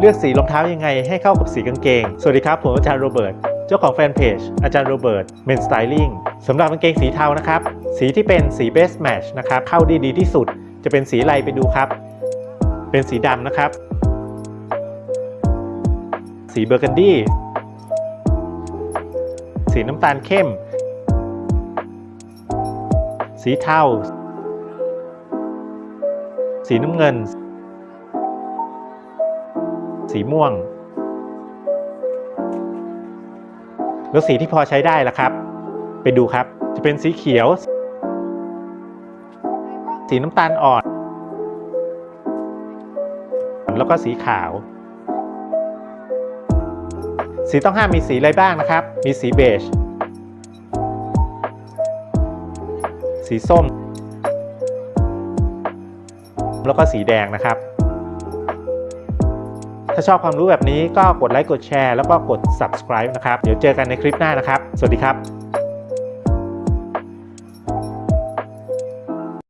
เลือกสีรองเท้ายังไงให้เข้ากับสีกางเกง สวัสดีครับ ผมอาจารย์โรเบิร์ต เจ้าของแฟนเพจอาจารย์โรเบิร์ตเมนสไตลิ่งสำหรับกางเกงสีเทานะครับ สีที่เป็นสีเบสแมชนะครับ เข้าได้ดีที่สุด จะเป็นสีอะไรไปดูครับ เป็นสีดำนะครับ สีเบอร์กันดี้ สีน้ำตาลเข้ม สีเทา สีน้ำเงิน สีม่วง แล้วสีที่พอใช้ได้ล่ะครับ ไปดูครับ จะเป็นสีเขียว สีน้ำตาลอ่อน แล้วก็สีขาว สีต้องห้ามมีสีอะไรบ้างนะครับ มีสีเบจ สีส้ม แล้วก็สีแดงนะครับ ถ้าชอบความรู้แบบนี้ก็กดไลค์กดแชร์แล้วก็กด subscribe นะครับ เดี๋ยวเจอกันในคลิปหน้านะครับ สวัสดีครับ